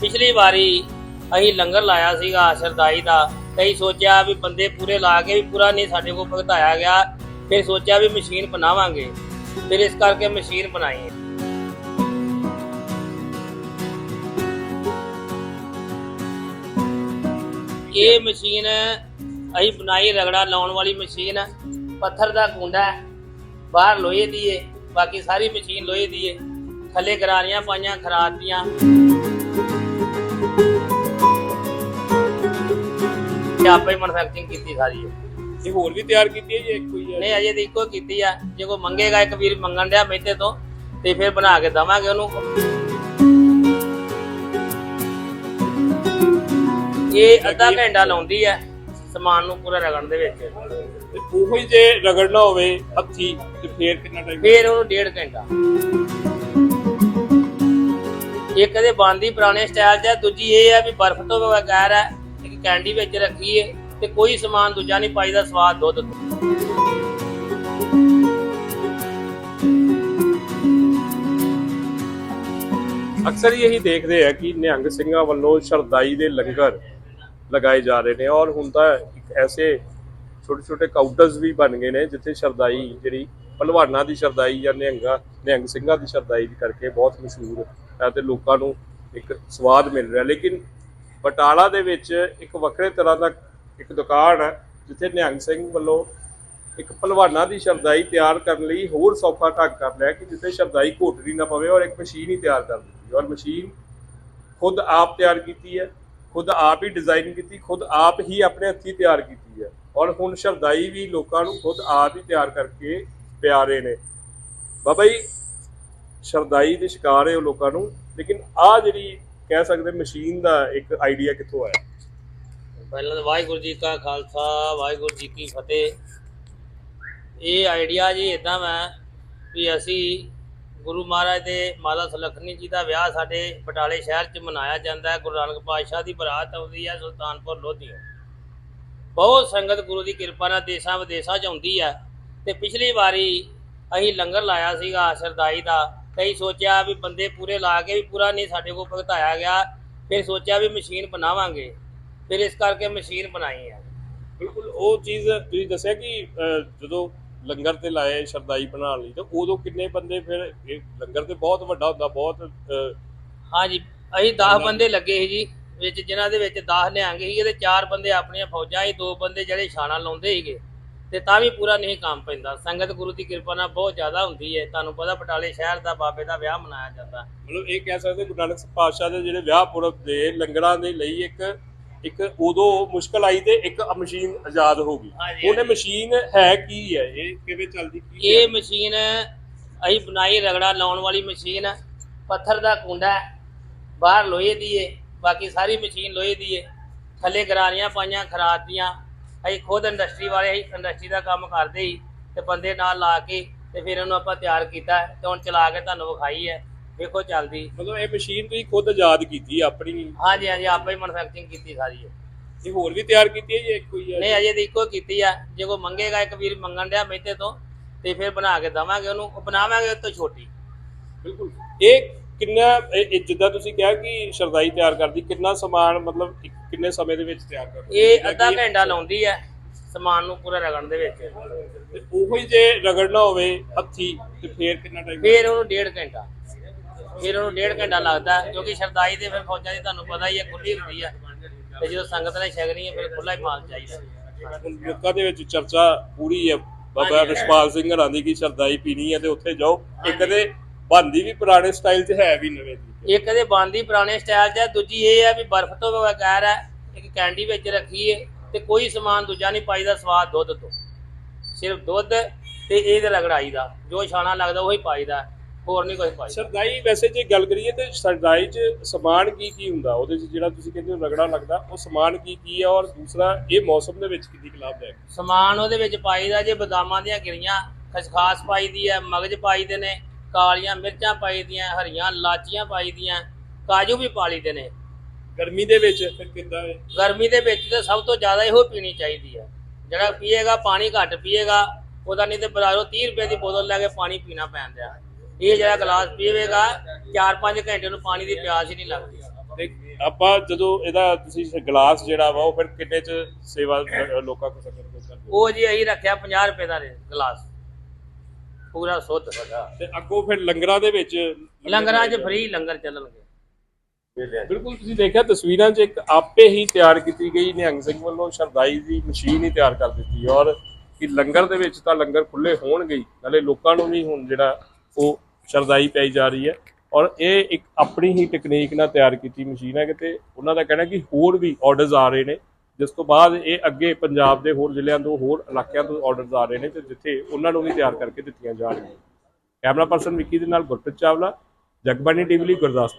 ਪਿਛਲੀ ਵਾਰੀ ਅਸੀਂ ਲੰਗਰ ਲਾਇਆ ਸੀਗਾ ਸਰਦਾਈ ਦਾ ਕਈ ਸੋਚਿਆ ਵੀ ਬੰਦੇ ਪੂਰੇ ਲਾ ਕੇ ਵੀ ਪੂਰਾ ਨਹੀਂ ਸਾਡੇ ਕੋਲ ਭੁਗਤਾਇਆ ਗਿਆ ਫਿਰ ਸੋਚਿਆ ਵੀ ਮਸ਼ੀਨ ਬਣਾਵਾਂਗੇ। ਫਿਰ ਇਸ ਕਰਕੇ ਮਸ਼ੀਨ ਬਣਾਈ। ਹੈ ਇਹ ਮਸ਼ੀਨ ਅਸੀਂ ਬਣਾਈ, ਰਗੜਾ ਲਾਉਣ ਵਾਲੀ ਮਸ਼ੀਨ, ਪੱਥਰ ਦਾ ਕੁੰਡਾ ਬਾਹਰ ਲੋਹੇ ਦੀ ਏ, ਬਾਕੀ ਸਾਰੀ ਮਸ਼ੀਨ ਲੋਹੇ ਦੀ ਏ। ਥੱਲੇ ਗਰਾਰੀਆਂ ਪਾਈਆਂ, ਖਰਾਦ ਦੀਆਂ। ਆਪੇ ਮੈਨੂਫੈਕਚਰਿੰਗ ਕੀਤੀ ਸਾਰੀ ਏ। ਇਹ ਹੋਰ ਵੀ ਤਿਆਰ ਕੀਤੀ ਹੈ ਜੀ ਇੱਕ ਕੋਈ ਹੈ ਨਹੀਂ ਅਜੇ ਤਾਂ ਇੱਕੋ ਕੀਤੀ ਆ। ਜੇ ਕੋਈ ਮੰਗੇਗਾ ਇੱਕ ਵੀਰ ਮੰਗਣ ਡਿਆ ਮੇਤੇ ਤੋਂ ਤੇ ਫਿਰ ਬਣਾ ਕੇ ਦਵਾਂਗੇ ਉਹਨੂੰ। ਇਹ ਅੱਧਾ ਘੰਟਾ ਲਾਉਂਦੀ ਆ ਸਮਾਨ ਨੂੰ ਪੂਰਾ ਰਗੜਨ ਦੇ ਵਿੱਚ। ਤੇ ਉਹੋ ਹੀ ਜੇ ਰਗੜਨਾ ਹੋਵੇ ਹੱਥੀ ਤੇ ਫੇਰ ਕਿੰਨਾ ਟਾਈਮ ਫਿਰ ਉਹਨੂੰ ਡੇਢ ਘੰਟਾ। ਇੱਕ ਇਹਦੇ ਬੰਦੀ ਪੁਰਾਣੇ ਸਟਾਈਲ 'ਚ ਆ, ਦੂਜੀ ਇਹ ਆ ਵੀ ਬਰਫ਼ ਤੋਂ ਬਗੈਰ ਹੈ ਕੈਂਡੀ ਵਿੱਚ ਰੱਖੀ ਏ ਤੇ ਕੋਈ ਸਮਾਨ ਦੂਜਾ ਨਹੀਂ ਪਾਈਦਾ ਸਵਾਦ ਦੁੱਧ ਅਕਸਰ ਹੀ ਇਹੀ ਦੇਖਦੇ ਆ ਕਿ ਨਿਹੰਗ ਸਿੰਘਾਂ ਵੱਲੋਂ ਸ਼ਰਦਾਈ ਦੇ ਲੰਗਰ ਲਗਾਏ ਜਾ ਰਹੇ ਨੇ ਔਰ ਹੁਣ ਤਾਂ ਇੱਕ ਐਸੇ ਛੋਟੇ ਛੋਟੇ ਕਾਊਂਟਰਸ ਵੀ ਬਣ ਗਏ ਨੇ ਜਿੱਥੇ ਸ਼ਰਦਾਈ ਜਿਹੜੀ ਪਹਿਲਵਾਨਾਂ ਦੀ ਸ਼ਰਦਾਈ ਜਾਂ ਨਿਹੰਗਾ, ਨਿਹੰਗ ਸਿੰਘਾਂ ਦੀ ਸ਼ਰਦਾਈ ਕਰਕੇ ਬਹੁਤ ਮਸ਼ਹੂਰ ਹੈ ਤੇ ਲੋਕਾਂ ਨੂੰ ਇੱਕ ਸਵਾਦ ਮਿਲ ਰਿਹਾ। ਲੇਕਿਨ ਬਟਾਲਾ ਦੇ ਵਿੱਚ ਇੱਕ ਵੱਖਰੇ ਤਰ੍ਹਾਂ ਦਾ ਇੱਕ ਦੁਕਾਨ ਹੈ, ਜਿੱਥੇ ਨਿਹੰਗ ਸਿੰਘ ਵੱਲੋਂ ਇੱਕ ਪਹਿਲਵਾਨਾਂ ਦੀ ਸ਼ਰਦਾਈ ਤਿਆਰ ਕਰਨ ਲਈ ਹੋਰ ਸੌਖਾ ਢੰਗ ਕਰ ਲਿਆ ਕਿ ਜਿੱਥੇ ਸ਼ਰਦਾਈ ਘੋਟਣੀ ਨਾ ਪਵੇ ਔਰ ਇੱਕ ਮਸ਼ੀਨ ਹੀ ਤਿਆਰ ਕਰ ਦਿੱਤੀ। ਔਰ ਮਸ਼ੀਨ ਖੁਦ ਆਪ ਤਿਆਰ ਕੀਤੀ ਹੈ, ਖੁਦ ਆਪ ਹੀ ਡਿਜ਼ਾਈਨ ਕੀਤੀ, ਖੁਦ ਆਪ ਹੀ ਆਪਣੇ ਹੱਥੀਂ ਤਿਆਰ ਕੀਤੀ ਹੈ। ਔਰ ਹੁਣ ਸ਼ਰਦਾਈ ਵੀ ਲੋਕਾਂ ਨੂੰ ਖੁਦ ਆਪ ਹੀ ਤਿਆਰ ਕਰਕੇ ਪਿਆ ਰਹੇ ਨੇ। ਬਾਬਾ ਜੀ ਸ਼ਰਦਾਈ ਦੇ ਸ਼ਿਕਾਰ ਹੈ ਉਹ ਲੋਕਾਂ ਨੂੰ, ਲੇਕਿਨ ਆ ਜਿਹੜੀ ਕਹਿ ਸਕਦੇ ਮਸ਼ੀਨ ਦਾ ਇੱਕ ਆਈਡੀਆ ਕਿੱਥੋਂ ਆਇਆ? ਪਹਿਲਾਂ ਤਾਂ ਵਾਹਿਗੁਰੂ ਜੀ ਕਾ ਖਾਲਸਾ, ਵਾਹਿਗੁਰੂ ਜੀ ਕੀ ਫਤਿਹ। ਇਹ ਆਈਡੀਆ ਜੀ ਇਦਾਂ ਮੈਂ ਵੀ ਅਸੀਂ ਗੁਰੂ ਮਹਾਰਾਜ ਦੇ ਮਾਤਾ ਸੁਲੱਖਣੀ ਜੀ ਦਾ ਵਿਆਹ ਸਾਡੇ ਬਟਾਲੇ ਸ਼ਹਿਰ 'ਚ ਮਨਾਇਆ ਜਾਂਦਾ ਹੈ। ਗੁਰੂ ਨਾਨਕ ਪਾਤਸ਼ਾਹ ਦੀ ਬਰਾਤ ਆਉਂਦੀ ਹੈ ਸੁਲਤਾਨਪੁਰ ਲੋਧੀਓ ਬਹੁਤ ਸੰਗਤ ਗੁਰੂ ਦੀ ਕਿਰਪਾ ਨਾਲ ਦੇਸ਼ਾਂ ਵਿਦੇਸ਼ਾਂ 'ਚ ਆਉਂਦੀ ਹੈ। ਤੇ ਪਿਛਲੀ ਵਾਰੀ ਅਸੀਂ ਲੰਗਰ ਲਾਇਆ ਸੀਗਾ ਸਰਦਾਈ ਦਾ। ਕਈ ਸੋਚਿਆ ਵੀ ਬੰਦੇ ਪੂਰੇ ਲਾ ਕੇ ਵੀ ਪੂਰਾ ਨਹੀਂ ਸਾਡੇ ਕੋਲ ਭੁਗਤਾਇਆ ਗਿਆ ਫਿਰ ਸੋਚਿਆ ਵੀ ਮਸ਼ੀਨ ਬਣਾਵਾਂਗੇ। ਫਿਰ ਇਸ ਕਰਕੇ ਮਸ਼ੀਨ ਬਣਾਈ ਹੈ ਬਿਲਕੁਲ ਉਹ ਚੀਜ਼ ਤੁਸੀਂ ਦੱਸਿਆ ਕਿ ਜਦੋਂ ਲੰਗਰ ਤੇ ਲਾਏ ਸ਼ਰਦਾਈ ਬਣਾਉਣ ਲਈ ਤਾਂ ਉਦੋਂ ਕਿੰਨੇ ਬੰਦੇ ਫਿਰ ਇਹ ਲੰਗਰ ਤੇ ਬਹੁਤ ਵੱਡਾ ਹੁੰਦਾ ਬਹੁਤ ਹਾਂਜੀ ਅਸੀਂ 10 ਬੰਦੇ ਲੱਗੇ ਸੀ ਜੀ ਵਿੱਚ ਜਿਨ੍ਹਾਂ ਦੇ ਵਿੱਚ 10 ਨਿਹੰਗ ਸੀਗੇ ਤੇ 4 ਬੰਦੇ ਆਪਣੀਆਂ ਫੌਜਾਂ ਸੀ ਦੋ ਬੰਦੇ ਜਿਹੜੇ ਛਾਣਾ ਲਾਉਂਦੇ ਸੀਗੇ। ਤੇ ਤਾਂ ਵੀ ਪੂਰਾ ਨਹੀਂ ਕੰਮ ਪੈਂਦਾ। ਸੰਗਤ ਗੁਰੂ ਦੀ ਕਿਰਪਾ ਨਾਲ ਬਹੁਤ ਜ਼ਿਆਦਾ ਹੁੰਦੀ ਹੈ। ਤੁਹਾਨੂੰ ਪਤਾ ਬਟਾਲੇ ਸ਼ਹਿਰ ਦਾ ਬਾਬੇ ਦਾ ਵਿਆਹ ਮਨਾਇਆ ਜਾਂਦਾ। ਮਤਲਬ ਇਹ ਕਹਿ ਸਕਦੇ ਗੁਰੂ ਨਾਨਕ ਪਾਤਸ਼ਾਹ ਦੇ ਜਿਹੜੇ ਵਿਆਹ ਪੁਰਬ ਦੇ ਲੰਗਰਾਂ ਦੇ ਲਈ ਇੱਕ ਇੱਕ ਉਦੋਂ ਮੁਸ਼ਕਲ ਆਈ ਤੇ ਇੱਕ ਮਸ਼ੀਨ ਆਜ਼ਾਦ ਹੋ ਗਈ। ਉਹਨੇ ਮਸ਼ੀਨ ਹੈ ਕੀ ਹੈ? ਇਹ ਕਿਵੇਂ ਚੱਲਦੀ ਕੀ ਇਹ ਮਸ਼ੀਨ ਅਸੀਂ ਬਣਾਈ ਰਗੜਾ ਲਾਉਣ ਵਾਲੀ ਮਸ਼ੀਨ। ਪੱਥਰ ਦਾ ਕੁੰਡਾ ਹੈ, ਬਾਹਰ ਲੋਹੇ ਦੀ ਏ। ਬਾਕੀ ਸਾਰੀ ਮਸ਼ੀਨ ਲੋਹੇ ਦੀ ਏ। ਥੱਲੇ ਗਰਾਰੀਆਂ ਪਾਈਆਂ ਖਰਾਦ ਦੀਆਂ। ਅਸੀਂ ਖੁਦ ਇੰਡਸਟਰੀ ਵਾਲੇ ਅਸੀਂ ਇੰਡਸਟਰੀ ਦਾ ਕੰਮ ਕਰਦੇ ਹੀ ਤੇ ਬੰਦੇ ਨਾਲ ਲਾ ਕੇ ਤੇ ਫਿਰ ਉਹਨੂੰ ਆਪਾਂ ਤਿਆਰ ਕੀਤਾ ਤੇ ਹੁਣ ਚਲਾ ਕੇ ਤੁਹਾਨੂੰ ਵਿਖਾਈ ਹੈ। ਵੇਖੋ ਚੱਲਦੀ। ਮਤਲਬ ਇਹ ਮਸ਼ੀਨ ਤੁਸੀਂ ਖੁਦ ਆਜ਼ਾਦ ਕੀਤੀ ਆਪਣੀ ਹਾਂਜੀ ਹਾਂਜੀ ਆਪੇ ਹੀ ਮੈਨੂਫੈਕਚਰਿੰਗ ਕੀਤੀ ਸਾਰੀ ਹੈ ਇਹ ਹੋਰ ਵੀ ਤਿਆਰ ਕੀਤੀ ਹੈ ਜੀ ਇੱਕ ਕੋਈ ਹੈ? ਨਹੀਂ ਅਜੇ ਤਾਂ ਇੱਕੋ ਕੀਤੀ ਆ। ਜੇ ਕੋਈ ਮੰਗੇਗਾ ਇੱਕ ਵੀਰ ਮੰਗਣ ਡਿਆ ਮੇਤੇ ਤੋਂ ਤੇ ਫਿਰ ਬਣਾ ਕੇ ਦਵਾਂਗੇ ਉਹਨੂੰ ਉਹ ਬਣਾਵਾਂਗੇ ਉਹ ਤੋਂ ਛੋਟੀ। ਬਿਲਕੁਲ। ਇਹ ਕਿੰਨਾ ਇਹ ਇਹ ਜਿੱਦਾਂ ਤੁਸੀਂ ਕਿਹਾ ਕਿ ਸ਼ਰਦਾਈ ਤਿਆਰ ਕਰਦੀ ਕਿੰਨਾ ਸਮਾਨ ਮਤਲਬ ਕਿੰਨੇ ਸਮੇਂ ਦੇ ਵਿੱਚ ਤਿਆਰ ਕਰਦੀ? ਇਹ ਅੱਧਾ ਘੰਟਾ ਲਾਉਂਦੀ ਹੈ ਸਮਾਨ ਨੂੰ ਪੂਰਾ ਰਗੜਨ ਦੇ ਵਿੱਚ। ਤੇ ਉਹੋ ਜੇ ਰਗੜਨਾ ਹੋਵੇ ਹੱਥੀ ਤੇ ਫੇਰ ਕਿੰਨਾ ਟਾਈਮ ਫਿਰ ਉਹਨੂੰ ਡੇਢ ਘੰਟਾ। ਫਿਰ ਉਹਨੂੰ ਡੇਢ ਘੰਟਾ ਲੱਗਦਾ ਹੈ, ਕਿਉਂਕਿ ਸ਼ਰਦਾਈ ਦੇ ਫਿਰ ਫੌਜਾਂ ਦੀ ਤੁਹਾਨੂੰ ਪਤਾ ਹੀ ਹੈ ਖੁੱਲੀ ਹੁੰਦੀ ਹੈ। ਤੇ ਜਦੋਂ ਸੰਗਤ ਨੇ ਛਕਣੀ ਹੈ ਫਿਰ ਖੁੱਲਾ ਹੀ ਮਾਲ ਚਾਹੀਦਾ। ਹੁਣ ਲੋਕਾਂ ਦੇ ਵਿੱਚ ਚਰਚਾ ਪੂਰੀ ਹੈ। ਬਾਬਾ ਰਸਪਾਲ ਸਿੰਘ ਹਰਾਂ ਦੀ ਕਿ ਸ਼ਰਦਾਈ ਪੀਣੀ ਹੈ ਤੇ ਉੱਥੇ ਜਾਓ। ਇੱਕ ਦੇ ਬੰਦੀ ਵੀ ਪੁਰਾਣੇ ਸਟਾਈਲ 'ਚ ਹੈ ਵੀ ਨਵੇਂ ਤਰੀਕੇ ਇੱਕ ਇਹਦੇ ਬੰਦੀ ਪੁਰਾਣੇ ਸਟਾਈਲ 'ਚ ਹੈ ਦੂਜੀ ਇਹ ਹੈ ਵੀ ਬਰਫ਼ ਤੋਂ ਬਗੈਰ ਹੈ ਇੱਕ ਕੈਂਡੀ ਵਿੱਚ ਰੱਖੀ ਹੈ ਤੇ ਕੋਈ ਸਮਾਨ ਦੂਜਾ ਨਹੀਂ ਪਾਈਦਾ ਸਵਾਦ ਦੁੱਧ ਤੋਂ। ਸਿਰਫ ਦੁੱਧ ਤੇ ਇਹਦੇ ਰਗੜਾਈ ਦਾ ਜੋ ਛਾਣਾ ਲੱਗਦਾ ਉਹੀ ਪਾਈਦਾ ਹੋਰ ਨਹੀਂ ਕੁਝ ਪਾਈਦਾ। ਸ਼ਰਦਾਈ ਵੈਸੇ ਜੇ ਗੱਲ ਕਰੀਏ ਤੇ ਸ਼ਰਦਾਈ 'ਚ ਸਮਾਨ ਕੀ ਕੀ ਹੁੰਦਾ? ਉਹਦੇ 'ਚ ਜਿਹੜਾ ਤੁਸੀਂ ਕਹਿੰਦੇ ਹੋ ਰਗੜਾ ਲੱਗਦਾ ਉਹ ਸਮਾਨ ਕੀ ਕੀ ਹੈ ਔਰ ਦੂਸਰਾ ਇਹ ਮੌਸਮ ਦੇ ਵਿੱਚ ਕਿੰਨੀ ਕੁ ਲਾਭਦਾਇਕ ਸਮਾਨ ਉਹਦੇ ਵਿੱਚ ਪਾਈਦਾ ਜੇ ਬਦਾਮਾਂ ਦੀਆਂ ਗਿਰੀਆਂ ਖਸਖਾਸ ਪਾਈਦੀ ਹੈ ਮਗਜ ਪਾਈਦੇ ਨੇ ਕਾਲੀਆਂ ਮਿਰਚਾਂ ਪਾਈਦੀਆਂ ਹਰੀਆਂ ਲਾਚੀਆਂ ਪਾਈਦੀਆਂ ਕਾਜੂ ਵੀ ਪਾ ਲਈਦੇ ਨੇ। ਗਰਮੀ ਦੇ ਵਿੱਚ ਫਿਰ ਕਿੱਦਾਂ ਹੈ ਗਰਮੀ ਦੇ ਵਿੱਚ ਤਾਂ ਸਭ ਤੋਂ ਜ਼ਿਆਦਾ ਇਹੋ ਪੀਣੀ ਚਾਹੀਦੀ ਹੈ ਜਿਹੜਾ ਪੀਏਗਾ ਪਾਣੀ ਘੱਟ ਪੀਏਗਾ ਉਹਦਾ ਨਹੀਂ ਤੇ ਬਾਜ਼ਾਰੋਂ 30 ਰੁਪਏ ਦੀ ਬੋਤਲ ਲੈ ਕੇ ਪਾਣੀ ਪੀਣਾ ਪੈਂਦਾ ਇਹ ਜਿਹੜਾ ਗਲਾਸ ਪੀਵੇਗਾ 4-5 ਘੰਟੇ ਨੂੰ ਪਾਣੀ ਦੀ ਪਿਆਸ ਹੀ ਨਹੀਂ ਲੱਗਦੀ। ਤੇ ਆਪਾਂ ਜਦੋਂ ਇਹਦਾ ਤੁਸੀਂ ਗਲਾਸ ਜਿਹੜਾ ਵਾ ਉਹ ਫਿਰ ਕਿੰਨੇ ਚ ਸੇਵਾ ਲੋਕਾਂ ਕੋਲ ਸਕਰ ਕਰਦੇ ਹੋ? ਉਹ ਜੀ ਅਸੀਂ ਰੱਖਿਆ 50 ਰੁਪਏ ਦਾ ਗਲਾਸ। ਪੂਰਾ ਸੁੱਧ ਸਾਡਾ ਤੇ ਅੱਗੋਂ ਫਿਰ ਲੰਗਰਾਂ ਦੇ ਵਿੱਚ ਲੰਗਰਾਂ 'ਚ ਫ੍ਰੀ ਲੰਗਰ ਚੱਲਣਗੇ। ਬਿਲਕੁਲ ਤੁਸੀਂ ਦੇਖਿਆ ਤਸਵੀਰਾਂ 'ਚ ਇੱਕ ਆਪੇ ਹੀ ਤਿਆਰ ਕੀਤੀ ਗਈ ਨਿਹੰਗ ਸਿੰਘ ਵੱਲੋਂ ਸ਼ਰਦਾਈ ਦੀ ਮਸ਼ੀਨ ਹੀ ਤਿਆਰ ਕਰ ਦਿੱਤੀ। ਔਰ ਕਿ ਲੰਗਰ ਦੇ ਵਿੱਚ ਤਾਂ ਲੰਗਰ ਖੁੱਲੇ ਹੋਣਗੇ ਨਾਲੇ ਲੋਕਾਂ ਨੂੰ ਵੀ ਹੁਣ ਜਿਹੜਾ ਉਹ ਸ਼ਰਦਾਈ ਪਾਈ ਜਾ ਰਹੀ ਹੈ। ਔਰ ਇਹ ਇੱਕ ਆਪਣੀ ਹੀ ਟੈਕਨੀਕ ਨਾਲ ਤਿਆਰ ਕੀਤੀ ਮਸ਼ੀਨ ਹੈ ਕਿਤੇ ਉਹਨਾਂ ਦਾ ਕਹਿਣਾ ਕਿ ਹੋਰ ਵੀ ਆਰਡਰਸ ਆ ਰਹੇ ਨੇ। ਜਿਸ ਤੋਂ ਬਾਅਦ ਇਹ ਅੱਗੇ ਪੰਜਾਬ ਦੇ ਹੋਰ ਜ਼ਿਲ੍ਹਿਆਂ ਤੋਂ, ਹੋਰ ਇਲਾਕਿਆਂ ਤੋਂ ਆਰਡਰਸ ਆ ਰਹੇ ਨੇ ਤੇ ਜਿੱਥੇ ਉਹਨਾਂ ਨੂੰ ਵੀ ਤਿਆਰ ਕਰਕੇ ਦਿੱਤੀਆਂ ਜਾਣਗੀਆਂ ਕੈਮਰਾ ਪਰਸਨ ਵਿੱਕੀ ਦੇ ਨਾਲ ਗੁਰਪ੍ਰੀਤ ਚਾਵਲਾ, ਜਗਬਾਣੀ ਟੀਵੀ ਲਈ ਗੁਰਦਾਸਪੁਰ।